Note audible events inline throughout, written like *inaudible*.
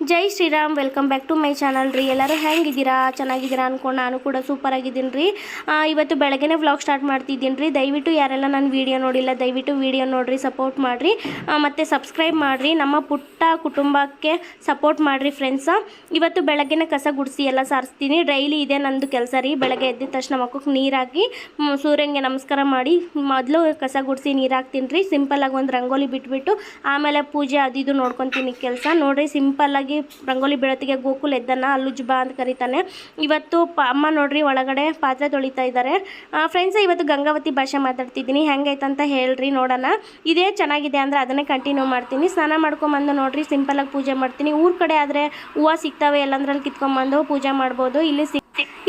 Jai Shriram welcome back to my channel ರೀ. ಎಲ್ಲರೂ ಹೆಂಗಿದ್ದೀರಾ? ಚೆನ್ನಾಗಿದ್ದೀರಾ ಅನ್ಕೊಂಡು ನಾನು ಕೂಡ ಸೂಪರ್ ಆಗಿದ್ದೀನಿ ರೀ. ಇವತ್ತು ಬೆಳಗ್ಗೆನೇ ವ್ಲಾಗ್ ಸ್ಟಾರ್ಟ್ ಮಾಡ್ತಿದ್ದೀನಿ ರೀ. ದಯವಿಟ್ಟು ಯಾರೆಲ್ಲ ನಾನು ವೀಡಿಯೋ ನೋಡಿಲ್ಲ, ದಯವಿಟ್ಟು ವೀಡಿಯೋ ನೋಡಿರಿ ಸಪೋರ್ಟ್ ಮಾಡಿರಿ. ಮತ್ತು ಸಬ್ಸ್ಕ್ರೈಬ್ ಮಾಡಿರಿ. ನಮ್ಮ ಪುಟ್ಟ ಕುಟುಂಬಕ್ಕೆ ಸಪೋರ್ಟ್ ಮಾಡಿರಿ ಫ್ರೆಂಡ್ಸ ಇವತ್ತು ಬೆಳಗ್ಗೆನೆ ಕಸ ಗುಡಿಸಿ ಎಲ್ಲ ಸಾರಿಸ್ತೀನಿ. ಡೈಲಿ ಇದೆ ನಂದು ಕೆಲಸ ರೀ. ಬೆಳಗ್ಗೆ ಎದ್ದ ತಕ್ಷಣ ಮಕ್ಕಕ್ಕೆ ನೀರಾಕಿ ಸೂರ್ಯನಿಗೆ ನಮಸ್ಕಾರ ಮಾಡಿ, ಮೊದಲು ಕಸ ಗುಡಿಸಿ ನೀರು ಹಾಕ್ತೀನಿ ರೀ ಸಿಂಪಲ್ಲಾಗಿ ಒಂದು ರಂಗೋಲಿ ಬಿಟ್ಬಿಟ್ಟು, ಆಮೇಲೆ ಪೂಜೆ ಅದು ಇದು ನೋಡ್ಕೊತೀನಿ ಕೆಲಸ. ನೋಡಿರಿ ಸಿಂಪಲ್ಲಾಗಿ ರಂಗೋಲಿ ಬೆಳತಿಗೆ ಗೋಕುಲ್ ಎದ್ದನ್ನ ಅಲ್ಲುಜ್ ಬಾ ಅಂತ ಕರೀತಾನೆ. ಇವತ್ತು ಅಮ್ಮ ನೋಡ್ರಿ ಒಳಗಡೆ ಪಾತ್ರೆ ತೊಳಿತಾ ಇದ್ದಾರೆ ಫ್ರೆಂಡ್ಸ್ ಇವತ್ತು ಗಂಗಾವತಿ ಭಾಷೆ ಮಾತಾಡ್ತಿದ್ದೀನಿ. ಹೆಂಗೈತಂತ ಹೇಳ್ರಿ ನೋಡೋಣ. ಇದೇ ಚೆನ್ನಾಗಿದೆ ಅಂದರೆ ಅದನ್ನೇ ಕಂಟಿನ್ಯೂ ಮಾಡ್ತೀನಿ. ಸ್ನಾನ ಮಾಡ್ಕೊಂಬಂದು ನೋಡ್ರಿ ಸಿಂಪಲಾಗಿ ಪೂಜೆ ಮಾಡ್ತೀನಿ. ಊರ ಕಡೆ ಆದರೆ ಹೂವು ಸಿಗ್ತಾವೆ, ಎಲ್ಲಂದ್ರಲ್ಲಿ ಕಿತ್ಕೊಂಬಂದು ಪೂಜೆ ಮಾಡ್ಬೋದು. ಇಲ್ಲಿ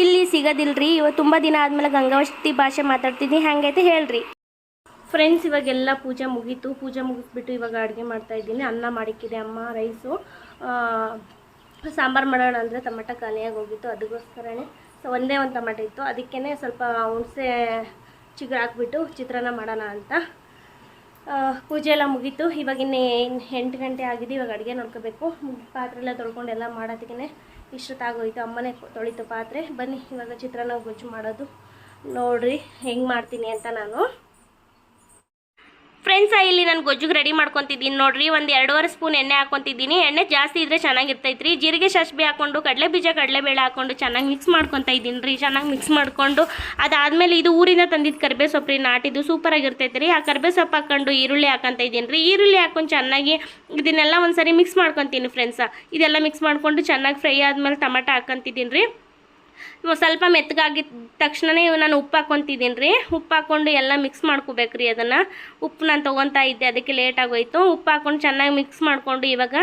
ಇಲ್ಲಿ ಸಿಗೋದಿಲ್ರಿ. ಇವತ್ತು ತುಂಬ ದಿನ ಆದಮೇಲೆ ಗಂಗಾವತಿ ಭಾಷೆ ಮಾತಾಡ್ತಿದ್ದೀನಿ. ಹೆಂಗೈತೆ ಹೇಳ್ರಿ. ಫ್ರೆಂಡ್ಸ್ ಇವಾಗೆಲ್ಲ ಪೂಜೆ ಮುಗೀತು. ಪೂಜೆ ಮುಗಿಸ್ಬಿಟ್ಟು ಇವಾಗ ಅಡುಗೆ ಮಾಡ್ತಾ ಇದ್ದೀನಿ. ಅನ್ನ ಮಾಡಿಕ್ಕಿದೆ ಅಮ್ಮ ರೈಸು ಸಾಂಬಾರು ಮಾಡೋಣ ಅಂದರೆ ಟೊಮೆಟೊ ಖಾಲಿಯಾಗಿ ಹೋಗಿತ್ತು ಅದಕ್ಕೋಸ್ಕರನೇ ಸೊ ಒಂದೇ ಒಂದು ಟೊಮೆಟೊ ಇತ್ತು. ಅದಕ್ಕೇ ಸ್ವಲ್ಪ ಹುಣಸೆ ಚಿಗುರು ಹಾಕ್ಬಿಟ್ಟು ಚಿತ್ರಾನ್ನ ಮಾಡೋಣ ಅಂತ. ಪೂಜೆ ಎಲ್ಲ ಮುಗೀತು. ಇವಾಗ ಇನ್ನೇ ಎಂಟು ಗಂಟೆ ಆಗಿದೆ. ಇವಾಗ ಅಡುಗೆ ನೋಡ್ಕೋಬೇಕು. ಪಾತ್ರೆ ಎಲ್ಲ ತೊಳ್ಕೊಂಡು ಎಲ್ಲ ಮಾಡೋದಕ್ಕೆ ಇಷ್ಟೊತ್ತಾಗೋಯ್ತು ಅಮ್ಮನೇ ತೊಳಿತು ಪಾತ್ರೆ. ಬನ್ನಿ, ಇವಾಗ ಚಿತ್ರಾನ್ನ ಗೊಜ್ಜು ಮಾಡೋದು. ನೋಡ್ರಿ, ಹೆಂಗೆ ಮಾಡ್ತೀನಿ ಅಂತ ನಾನು. ಫ್ರೆಂಡ್ಸ್ ಇಲ್ಲಿ ನಾನು ಗೊಜ್ಜಿಗೆ ರೆಡಿ ಮಾಡ್ಕೊತಿದ್ದೀನಿ. ನೋಡ್ರಿ, ಒಂದು ಎರಡೂವರೆ ಸ್ಪೂನ್ ಎಣ್ಣೆ ಹಾಕೊತಿದ್ದೀನಿ. ಎಣ್ಣೆ ಜಾಸ್ತಿ ಇದ್ರೆ ಚೆನ್ನಾಗಿರ್ತೈತ್ರಿ. ಜೀರಿಗೆ ಸಾಸಿವೆ ಹಾಕೊಂಡು ಕಡಲೆ ಬೀಜ ಕಡಲೆಬೇಳೆ ಹಾಕೊಂಡು ಚೆನ್ನಾಗಿ ಮಿಕ್ಸ್ ಮಾಡ್ಕೊತಾ ಇದ್ದೀನಿ ರೀ ಚೆನ್ನಾಗಿ ಮಿಕ್ಸ್ ಮಾಡ್ಕೊಂಡು, ಅದಾದಮೇಲೆ ಇದು ಊರಿಂದ ತಂದಿದ್ದು ಕರ್ಬೇ ಸೊಪ್ಪು ರೀ ನಾಟಿದ್ದು ಸೂಪರ್ ಆಗಿರ್ತೈತೆ ರೀ ಆ ಕರ್ಬೇ ಸೊಪ್ಪು ಹಾಕೊಂಡು ಈರುಳ್ಳಿ ಹಾಕೊಂತ ಇದ್ದೀನಿ ರೀ ಈರುಳ್ಳಿ ಹಾಕೊಂಡು ಚೆನ್ನಾಗಿ ಇದನ್ನೆಲ್ಲ ಒಂದ್ಸರಿ ಮಿಕ್ಸ್ ಮಾಡ್ಕೊತೀನಿ, ಫ್ರೆಂಡ್ಸ. ಇದೆಲ್ಲ ಮಿಕ್ಸ್ ಮಾಡಿಕೊಂಡು ಚೆನ್ನಾಗಿ ಫ್ರೈ ಆದಮೇಲೆ ಟೊಮೆಟೊ ಹಾಕೊತಿದ್ದೀನಿ ರೀ ಸ್ವಲ್ಪ ಮೆತ್ತಗಾಗಿದ್ದ ತಕ್ಷಣನೇ ನಾನು ಉಪ್ಪು ಹಾಕ್ಕೊತಿದ್ದೀನಿ ರೀ. ಉಪ್ಪು ಹಾಕ್ಕೊಂಡು ಎಲ್ಲ ಮಿಕ್ಸ್ ಮಾಡ್ಕೋಬೇಕ್ರಿ ಅದನ್ನು. ಉಪ್ಪು ನಾನು ತೊಗೊತಾ ಇದ್ದೆ, ಅದಕ್ಕೆ ಲೇಟ್ ಆಗೋಯ್ತು. ಉಪ್ಪು ಹಾಕ್ಕೊಂಡು ಚೆನ್ನಾಗಿ ಮಿಕ್ಸ್ ಮಾಡಿಕೊಂಡು ಇವಾಗ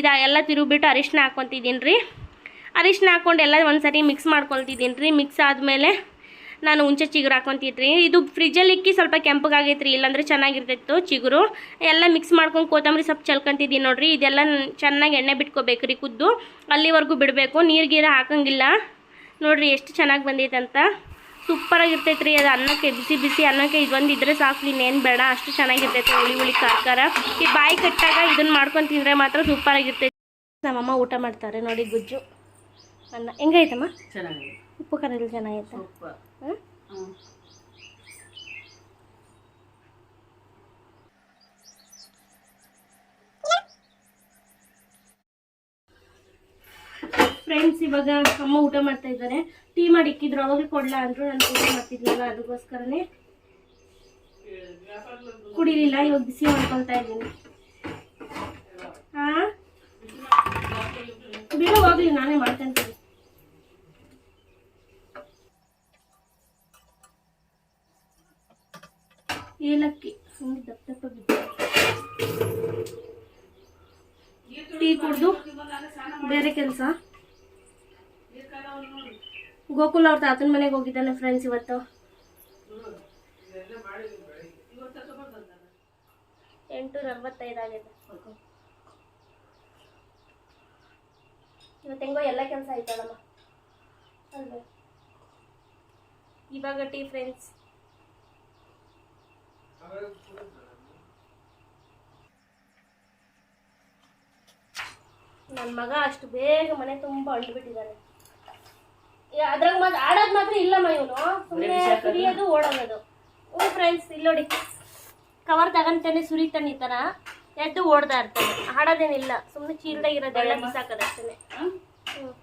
ಇದು ಎಲ್ಲ ತಿರುಗಿಬಿಟ್ಟು ಅರಿಶಿನ ಹಾಕ್ಕೊತಿದ್ದೀನಿ ರೀ. ಅರಿಶಿನ ಹಾಕ್ಕೊಂಡು ಎಲ್ಲ ಒಂದ್ಸರಿ ಮಿಕ್ಸ್ ಮಾಡ್ಕೊಳ್ತಿದ್ದೀನಿ ರೀ. ಮಿಕ್ಸ್ ಆದಮೇಲೆ ನಾನು ಹುಂಚೆ ಚಿಗುರು ಹಾಕ್ಕೊತಿದ್ರಿ ಇದು ಫ್ರಿಜ್ಜಲ್ಲಿ ಇಕ್ಕಿ ಸ್ವಲ್ಪ ಕೆಂಪಗಾಗೈತೆ ರೀ ಇಲ್ಲಾಂದರೆ ಚೆನ್ನಾಗಿರ್ತಿತ್ತು ಚಿಗುರು. ಎಲ್ಲ ಮಿಕ್ಸ್ ಮಾಡ್ಕೊಂಡು ಕೊತ್ತಂಬರಿ ಸ್ವಲ್ಪ ಚಲ್ಕೊಂತಿದ್ದೀನಿ ನೋಡಿರಿ. ಇದೆಲ್ಲ ಚೆನ್ನಾಗಿ ಎಣ್ಣೆ ಬಿಟ್ಕೋಬೇಕು ರೀ ಕುದ್ದು. ಅಲ್ಲಿವರೆಗೂ ಬಿಡಬೇಕು. ನೀರು ಗೀರು ಹಾಕಂಗಿಲ್ಲ. ನೋಡ್ರಿ ಎಷ್ಟು ಚೆನ್ನಾಗಿ ಬಂದೈತೆ ಅಂತ. ಸೂಪರ್ ಆಗಿರ್ತೈತೆ ರೀ ಅದು ಅನ್ನಕ್ಕೆ ಬಿಸಿ ಬಿಸಿ ಅನ್ನಕ್ಕೆ ಇದೊಂದು ಇದ್ರೆ ಸಾಕು ಇನ್ನೇನು ಬೇಡ ಅಷ್ಟು ಚೆನ್ನಾಗಿರ್ತೈತೆ ಹುಳಿ ಹುಳಿ ಕಾರ್ಕಾರ ಈ ಬಾಯಿ ಕಟ್ಟಾಗ ಇದನ್ನು ಮಾಡ್ಕೊಂಡು ತಿಂದರೆ ಮಾತ್ರ ಸೂಪರಾಗಿರ್ತೈತೆ ನಮ್ಮಮ್ಮ ಊಟ ಮಾಡ್ತಾರೆ ನೋಡಿ ಗುಜ್ಜು ಅನ್ನ. ಹೆಂಗೈತಮ್ಮ? ಉಪ್ಪು ಎಲ್ಲ ಚೆನ್ನಾಗೈತೆ. ಸೂಪರ್ ಹಾಂ ಹ್ಞೂ ಫ್ರೆಂಡ್ಸ್ ಇವಾಗ ಅಮ್ಮ ಊಟ ಮಾಡ್ತಾ ಇದ್ದಾರೆ. ಟೀ ಮಾಡಿ ಇಕ್ಕಿದ್ರು ಅವಾಗ ಕೊಡ್ಲಾ ಅಂದ್ರು. ನಾನು ಊಟ ಮಾಡ್ತಿದ್ನಲ್ಲ, ಅದಕ್ಕೋಸ್ಕರನೇ ಕುಡಿಲಿಲ್ಲ. ಇವಾಗ ಬಿಸಿ ಮಾಡ್ಕೊಳ್ತಾ ಇದ್ದೀನಿ. ಹಾ ಬಿಡು, ಹೋಗ್ಲಿ, ನಾನೇ ಮಾಡ್ಕೊಂತೀನಿ ಏಲಕ್ಕಿ. ಹಂಗೆ ದಪ್ಪ ದಪ್ಪ ಬಿದ್ದು. ಟೀ ಕುಡ್ದು ಬೇರೆ ಕೆಲಸ. ಗೋಕುಲ್ ಅವ್ರ ತಾತನ ಮನೆಗೆ ಹೋಗಿದ್ದಾನೆ ಫ್ರೆಂಡ್ಸ್ ಇವತ್ತು. ಎಂಟು ನಲ್ವತ್ತೈದು ಆಗಿದೆ ಇವತ್ತು ಹೆಂಗೋ ಎಲ್ಲ ಕೆಲಸ ಆಯ್ತಲ್ಲಮ್ಮ ಅಲ್ವೇ. ಇವಾಗ ಟೀ ಫ್ರೆಂಡ್ಸ್ ನನ್ನ ಮಗ ಅಷ್ಟು ಬೇಗ ಮನೆ ತುಂಬ ಅಂಟ್ಬಿಟ್ಟಿದ್ದಾನೆ ಅದ್ರಾಗ ಮಾತ್ರ ಆಡೋದು ಮಾತ್ರ ಇಲ್ಲಮ್ಮ ಇವನು. ಸುಮ್ಮನೆ ಸುರಿಯೋದು ಓಡೋದು ಓ ಫ್ರೆಂಡ್ಸ್ ಇಲ್ಲಿ ನೋಡಿ. ಕವರ್ ತಗೊಂತಾನೆ ಸುರಿತಾನೆ ಈ ಥರ ಎದ್ದು ಓಡ್ತಾ ಇರ್ತಾನೆ. ಆಡೋದೇನಿಲ್ಲ. ಸುಮ್ಮನೆ ಚೀಲ್ದಾಗ ಇರೋದೆಲ್ಲ ಬಿಸಾಕದಷ್ಟೇ ಹ್ಞೂ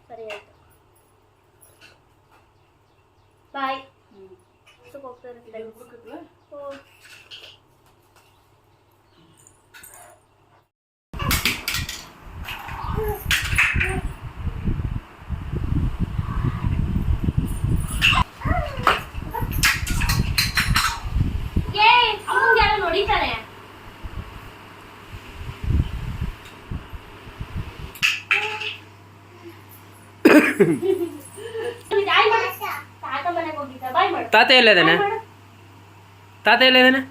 ಸರಿ ಆಯ್ತು. ಬಾಯ್ ಹೋಗ್ತಾ ಇರುತ್ತೆ. ಹ್ಞೂ ಏ ಅಮ್ಮಂಗೆ ಯಾರೋ ನೋಡಿತಾರೆ ಬಾಯ್ ಮಾಡು. *laughs* ತಾತ ಮಾಡು. ತಾತ ಎಲ್ಲದಾನೆ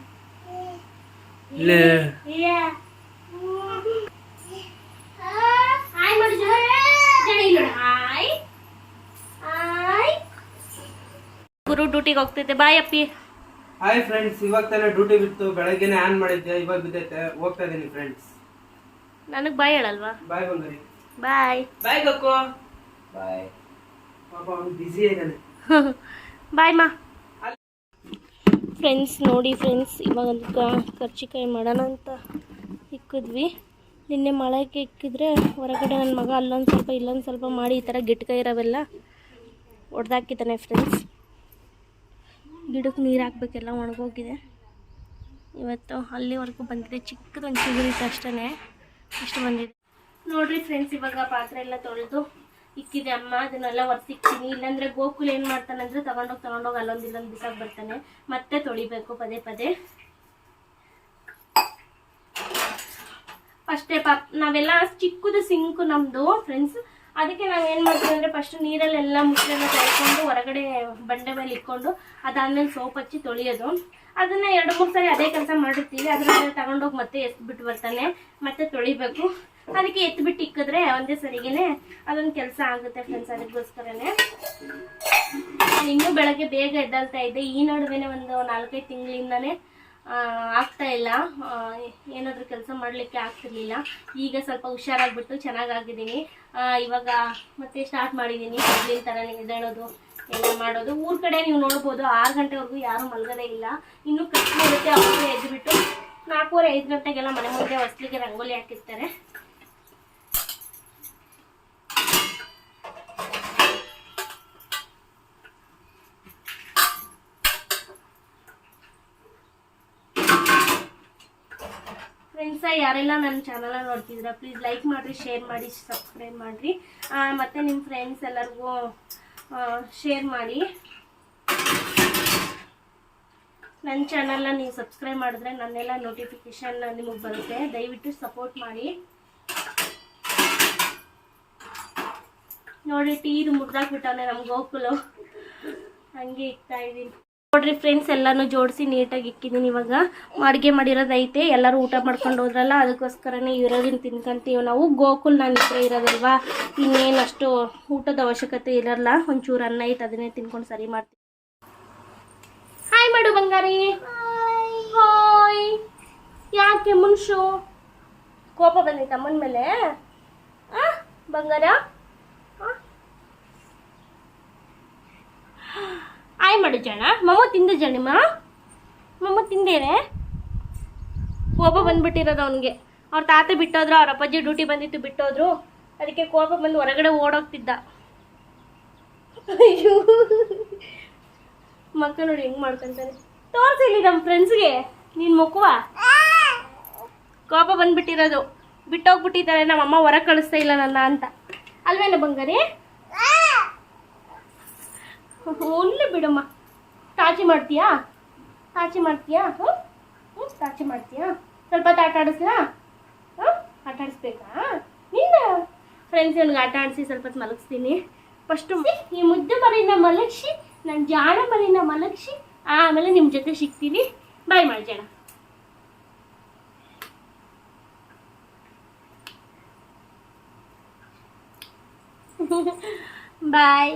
ಗುರು ಡ್ಯೂಟಿಗೆ ಹೋಗ್ತೈತೆ ಬಾಯ್ ಅಪ್ಪಿ. ಹಾಯ್ ಫ್ರೆಂಡ್ಸ್ ಇವಾಗ ತಾನೇ ಡ್ಯೂಟಿ ಬಿತ್ತು. ಬೆಳಗ್ಗೆನೆ ಆನ್ ಮಾಡಿದ್ದೆ ಇವಾಗ ಬಿದ್ದೈತೆ. ಹೋಗ್ತಾ ಇದೀನಿ ಫ್ರೆಂಡ್ಸ್. ನನಗೆ ಬಾಯ್ ಹೇಳಲ್ವಾ? ಬಾಯ್ ಬಂದ್ರಿ ಬಾಯ್. ಬಾಯ್ ಗಕ್ಕು ಬಾಯ್ ಪಾಪ ಅವ್ನು ಬಾಯ್ *laughs* ಮಾ. ಫ್ರೆಂಡ್ಸ್ ನೋಡಿ ಫ್ರೆಂಡ್ಸ್ ಇವಾಗ ಕರ್ಚಿಕಾಯಿ ಮಾಡೋಣ ಅಂತ ಇಕ್ಕಿದ್ವಿ. ನಿನ್ನೆ ಮಳೆಗೆ ಇಕ್ಕಿದ್ರೆ ಹೊರಗಡೆ ನನ್ನ ಮಗ ಅಲ್ಲೊಂದು ಸ್ವಲ್ಪ ಇಲ್ಲೊಂದು ಸ್ವಲ್ಪ ಮಾಡಿ ಈ ಥರ ಗಿಟ್ಕಾಯಿ ಇರೋವೆಲ್ಲ ಒಡೆದಾಕಿದ್ದಾನೆ ಫ್ರೆಂಡ್ಸ್ ಗಿಡಕ್ಕೆ ನೀರು ಹಾಕ್ಬೇಕೆಲ್ಲ ಒಣಗೋಗಿದೆ. ಇವತ್ತು ಅಲ್ಲಿವರೆಗೂ ಬಂದಿದೆ. ಚಿಕ್ಕದೊಂದು ಚಿಗುರಿತ್ತು ಅಷ್ಟೇ ಇಷ್ಟು ಬಂದಿದೆ. ನೋಡಿರಿ ಫ್ರೆಂಡ್ಸ್ ಇವಾಗ ಪಾತ್ರೆ ಎಲ್ಲ ತೊಳೆದು ಇಕ್ಕಿದೆ ಅಮ್ಮ, ಅದನ್ನೆಲ್ಲ ಒರೆಸಿಕ್ತೀನಿ. ಇಲ್ಲಾಂದ್ರೆ ಗೋಕುಲ್ ಏನು ಮಾಡ್ತಾನಂದ್ರೆ ತಗೊಂಡೋಗಿ ತಗೊಂಡೋಗಿ ಅಲ್ಲೊಂದು ಇಲ್ಲೊಂದು ಬಿಸಾಕ್ ಬರ್ತಾನೆ. ಮತ್ತೆ ತೊಳಿಬೇಕು, ಪದೇ ಪದೇ. ಅಷ್ಟೇ ಪಾಪ ನಾವೆಲ್ಲ ಚಿಕ್ಕದು ಸಿಂಕು ನಮ್ದು ಫ್ರೆಂಡ್ಸ್ ಅದಕ್ಕೆ ನಾವು ಏನು ಮಾಡ್ತೀವಿ ಅಂದ್ರೆ ಫಸ್ಟ್ ನೀರಲ್ಲೆಲ್ಲ ಮುಚ್ಚೆಲ್ಲ ತೊಳ್ಕೊಂಡು ಹೊರಗಡೆ ಬಂಡೆ ಮೇಲೆ ಇಟ್ಕೊಂಡು ಅದಾದ್ಮೇಲೆ ಸೋಪ್ ಹಚ್ಚಿ ತೊಳೆಯೋದು. ಅದನ್ನ ಎರಡು ಮೂರು ಸರಿ ಅದೇ ಕೆಲಸ ಮಾಡಿರ್ತೀವಿ ಅದನ್ನ ತಗೊಂಡೋಗಿ ಮತ್ತೆ ಎತ್ಬಿಟ್ಟು ಬರ್ತಾನೆ, ಮತ್ತೆ ತೊಳಿಬೇಕು. ಅದಕ್ಕೆ ಎತ್ಬಿಟ್ಟು ಇಕ್ಕಿದ್ರೆ ಒಂದೇ ಸರಿಗೇನೆ ಅದೊಂದು ಕೆಲಸ ಆಗುತ್ತೆ ಫ್ರೆಂಡ್ಸ್ ಅದಕ್ಕೋಸ್ಕರನೇ. ನಾನು ಇನ್ನೂ ಬೆಳಗ್ಗೆ ಬೇಗ ಎದ್ದಾಳ್ತಾ ಇದ್ದೆ. ಈ ನಡುವೆನೆ ಒಂದು ನಾಲ್ಕೈದು ತಿಂಗಳಿಂದನೇ ಆಗ್ತಾ ಇಲ್ಲ. ಏನಾದರೂ ಕೆಲಸ ಮಾಡಲಿಕ್ಕೆ ಆಗ್ತಿರ್ಲಿಲ್ಲ. ಈಗ ಸ್ವಲ್ಪ ಹುಷಾರಾಗ್ಬಿಟ್ಟು ಚೆನ್ನಾಗಾಗಿದ್ದೀನಿ. ಇವಾಗ ಮತ್ತೆ ಸ್ಟಾರ್ಟ್ ಮಾಡಿದ್ದೀನಿ ಮೊದಲಿನ ನೀವು ಎದ್ದೇಳೋದು. ಎಲ್ಲ ಮಾಡೋದು? ಊರ್ ಕಡೆ ನೀವು ನೋಡ್ಬೋದು, ಆರು ಗಂಟೆವರೆಗೂ ಯಾರು ಮಲಗದೇ ಇಲ್ಲ. ಇನ್ನು ಕಷ್ಟ ಇರುತ್ತೆ ಅವ್ರಿಗೆ ಎದ್ಬಿಟ್ಟು ನಾಲ್ಕೂವರೆ, ಐದು ಗಂಟೆಗೆಲ್ಲ ಮನೆ ಮುಂದೆ ಹೊಸ್ಲಿಗೆ ರಂಗೋಲಿ ಹಾಕಿರ್ತಾರೆ ಫ್ರೆಂಡ್ಸ ಯಾರೆಲ್ಲ ನನ್ನ ಚಾನಲ್ ನೋಡ್ತಿದ್ರ ಪ್ಲೀಸ್ ಲೈಕ್ ಮಾಡ್ರಿ ಶೇರ್ ಮಾಡಿ ಸಬ್ಸ್ಕ್ರೈಬ್ ಮಾಡ್ರಿ. ಮತ್ತೆ ನಿಮ್ಮ ಫ್ರೆಂಡ್ಸ್ ಎಲ್ಲರಿಗೂ ಶೇರ್ ಮಾಡಿ. ನನ್ನ ಚಾನಲ್ನ ನೀವು ಸಬ್ಸ್ಕ್ರೈಬ್ ಮಾಡಿದ್ರೆ ನನ್ನೆಲ್ಲ ನೋಟಿಫಿಕೇಶನ್ ನಿಮಗೆ ಬರುತ್ತೆ. ದಯವಿಟ್ಟು ಸಪೋರ್ಟ್ ಮಾಡಿ. ನೋಡಿ ಟೀದು ಮುಗ್ದಾಕ್ಬಿಟ್ಟವನೆ ನಮ್ಮ ಗೋಕುಲು. ಹಂಗೆ ಇಕ್ತಾ ಇದ್ದೀನಿ ನೋಡ್ರಿ ಫ್ರೆಂಡ್ಸ್ ಎಲ್ಲಾನು ಜೋಡಿಸಿ ನೀಟಾಗಿ ಇಕ್ಕಿದ್ದೀನಿ ಇವಾಗ. ಅಡುಗೆ ಮಾಡಿರೋದೈತೆ ಎಲ್ಲರೂ ಊಟ ಮಾಡ್ಕೊಂಡು ಹೋದ್ರಲ್ಲ, ಅದಕ್ಕೋಸ್ಕರನೇ ಇರೋದನ್ನ ತಿನ್ಕೊಂತೀವಿ ನಾವು. ಗೋಕುಲ್ ನಾನು ಇಬ್ಬರೇ ಇರೋದಲ್ವಾ? ಇನ್ನೇನು ಅಷ್ಟು ಊಟದ ಅವಶ್ಯಕತೆ ಇರಲ್ಲ. ಒಂಚೂರು ಅನ್ನ ಐತೆ ಅದನ್ನೇ ತಿನ್ಕೊಂಡು ಸರಿ ಮಾಡ್ತೀವಿ. ಹಾಯ್ ಮಾಡು ಬಂಗಾರಿ. ಹಾಯ್ ಯಾಕೆ ಮುನ್ಶು? ಕೋಪ ಬಂದೈತೆ ಅಮ್ಮನ ಮೇಲೆ. ಬಂಗಾರ? ಆಯ್ ಮಾಡು ಜನ ಮಮ್ಮ ತಿಂದ ಜಣಿಮ ಮಮ್ಮ ತಿಂದೇನೆ? ಕೋಪ ಬಂದ್ಬಿಟ್ಟಿರೋದು ಅವನಿಗೆ. ಅವ್ರ ತಾತ ಬಿಟ್ಟೋದ್ರು, ಅವ್ರ ಅಪ್ಪಾಜಿ ಡ್ಯೂಟಿ ಬಂದಿತ್ತು, ಬಿಟ್ಟೋದ್ರು. ಅದಕ್ಕೆ ಕೋಪ ಬಂದು ಹೊರಗಡೆ ಓಡೋಗ್ತಿದ್ದ. ಮಕ್ಕ ನೋಡಿ ಹೆಂಗ್ ಮಾಡ್ಕೊಂತಾನೆ ತೋರ್ಸಿಲ್ಲಿ ನಮ್ಮ ಫ್ರೆಂಡ್ಸ್ಗೆ, ನೀನ್ ಮಕ್ಕುವ? ಕೋಪ ಬಂದ್ಬಿಟ್ಟಿರೋದು. ಬಿಟ್ಟೋಗ್ಬಿಟ್ಟಿದ್ದಾರೆ ನಮ್ಮ ಅಮ್ಮ ಹೊರಗೆ ಕಳಿಸ್ತಾ ಇಲ್ಲ ನನ್ನ ಅಂತ. ಅಲ್ವೇನ ಬಂಗಾರಿ? ಒಳ್ಳೆ ಬಿಡಮ್ಮ. ತಾಚಿ ಮಾಡ್ತೀಯಾ? ತಾಚಿ ಮಾಡ್ತೀಯಾ? ಹ್ಞೂ ಹ್ಞೂ ತಾಚಿ ಮಾಡ್ತೀಯಾ? ಸ್ವಲ್ಪ ಹೊತ್ತು ಆಟ ಆಡಿಸ್ಲಾ? ಹಾಂ ಆಟ ಆಡಿಸ್ಬೇಕಾ? ನಿನ್ನ ಫ್ರೆಂಡ್ಸ್ ಇವ್ನಿಗೆ ಆಟ ಆಡಿಸಿ ಸ್ವಲ್ಪ ಹೊತ್ತು ಮಲಗಿಸ್ತೀನಿ ಫಸ್ಟು ಈ ಮುದ್ದೆ ಮರಿನ ಮಲಗಿಸಿ ನನ್ನ ಜಾಣ ಮರಿನ ಮಲಗಿಸಿ, ಆಮೇಲೆ ನಿಮ್ಮ ಜೊತೆ ಸಿಗ್ತೀನಿ. ಬಾಯ್ ಮಾಡಿ ಜಾಣ ಬಾಯ್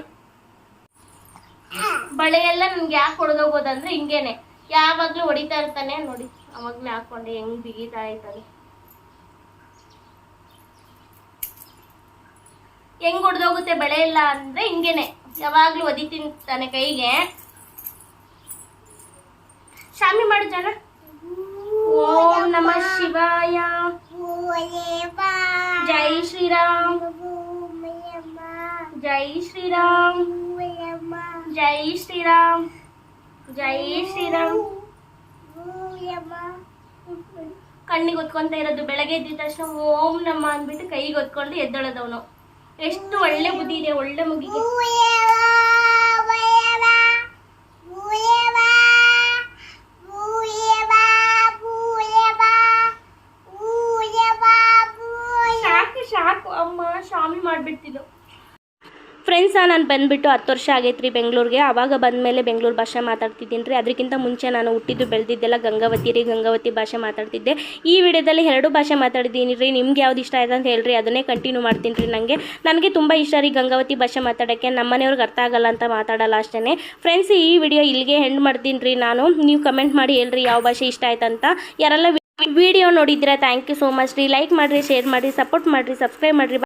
ಬಳೆ ಎಲ್ಲ ನನ್ಗೆ ಯಾಕೆ ಹೊಡೆದೋಗೋದಂದ್ರೆ ಹಿಂಗೇನೆ. ಯಾವಾಗ್ಲೂ ಹೊಡಿತಾ ಇರ್ತಾನೆ ನೋಡಿ. ಅವಾಗ್ಲೇ ಹಾಕೊಂಡೆ ಹೆಂಗ್ ಬಿಗಿತಾ ಇರ್ತಾನೆ ಹೆಂಗ್ ಹೊಡೆದೋಗುತ್ತೆ ಬಳೆ ಇಲ್ಲ ಅಂದ್ರೆ ಹಿಂಗೇನೆ. ಯಾವಾಗ್ಲೂ ಒದಿತಿಂತಾನೆ ಕೈಗೆ. ಶಾಮಿ ಮಾಡು ಜನ. ಓಂ ನಮ ಶಿವಾಯ. ಜೈ ಶ್ರೀರಾಮ್. ಜೈ ಶ್ರೀರಾಮ್. ಜೈ ಶ್ರೀರಾಮ್. ಜೈ ಶ್ರೀರಾಮ್. ಕಣ್ಣಿಗೆ ಹೊತ್ಕೊಂತ ಇರೋದು ಬೆಳಗ್ಗೆ ಎದ್ದಿದ ತಕ್ಷಣ ಓಂ ನಮ್ಮ ಅಂದ್ಬಿಟ್ಟು ಕೈಗೆ ಹೊತ್ಕೊಂಡು ಎದ್ದಳದವನು. ಎಷ್ಟು ಒಳ್ಳೆ ಬುದ್ಧಿ ಇದೆ, ಒಳ್ಳೆ ಮುಗಿಗೆ. ನಾನು ಬಂದುಬಿಟ್ಟು ಹತ್ತು ವರ್ಷ ಆಗೈತೆ ರೀ ಬೆಂಗಳೂರಿಗೆ. ಆವಾಗ ಬಂದಮೇಲೆ ಬೆಂಗಳೂರು ಭಾಷೆ ಮಾತಾಡ್ತಿದ್ದೀನಿ ರೀ. ಅದಕ್ಕಿಂತ ಮುಂಚೆ ನಾನು ಹುಟ್ಟಿದ್ದು ಬೆಳೆದಿದ್ದೆಲ್ಲ ಗಂಗಾವತಿ ರೀ, ಗಂಗಾವತಿ ಭಾಷೆ ಮಾತಾಡ್ತಿದ್ದೆ. ಈ ವಿಡಿಯೋದಲ್ಲಿ ಎರಡು ಭಾಷೆ ಮಾತಾಡಿದ್ದೀನಿ ರೀ. ನಿಮ್ಗೆ ಯಾವ್ದು ಇಷ್ಟ ಆಯ್ತು ಅಂತ ಹೇಳ್ರಿ. ಅದನ್ನೇ ಕಂಟಿನ್ಯೂ ಮಾಡ್ತೀನಿ ರೀ ನನಗೆ ನನಗೆ ತುಂಬ ಇಷ್ಟ ರೀ ಗಂಗಾವತಿ ಭಾಷೆ ಮಾತಾಡೋಕ್ಕೆ. ನಮ್ಮ ಮನೆಯವ್ರಿಗೆ ಅರ್ಥ ಆಗಲ್ಲ ಅಂತ ಮಾತಾಡಲ್ಲ ಅಷ್ಟೇ ಫ್ರೆಂಡ್ಸ್ ಈ ವಿಡಿಯೋ ಇಲ್ಲಿಗೆ ಹೆಂಡ್ ಮಾಡ್ತೀನಿ ರೀ ನಾನು. ನೀವು ಕಮೆಂಟ್ ಮಾಡಿ ಹೇಳ್ರಿ ಯಾವ ಭಾಷೆ ಇಷ್ಟ ಆಯ್ತು ಅಂತ ಯಾರೆಲ್ಲ ವಿಡಿಯೋ ನೋಡಿದ್ರೆ ಥ್ಯಾಂಕ್ ಯು ಸೋ ಮಚ್ ರೀ. ಲೈಕ್ ಮಾಡಿರಿ ಶೇರ್ ಮಾಡಿರಿ ಸಪೋರ್ಟ್ ಮಾಡಿರಿ ಸಬ್ಸ್ಕ್ರೈಬ್ ಮಾಡಿರಿ.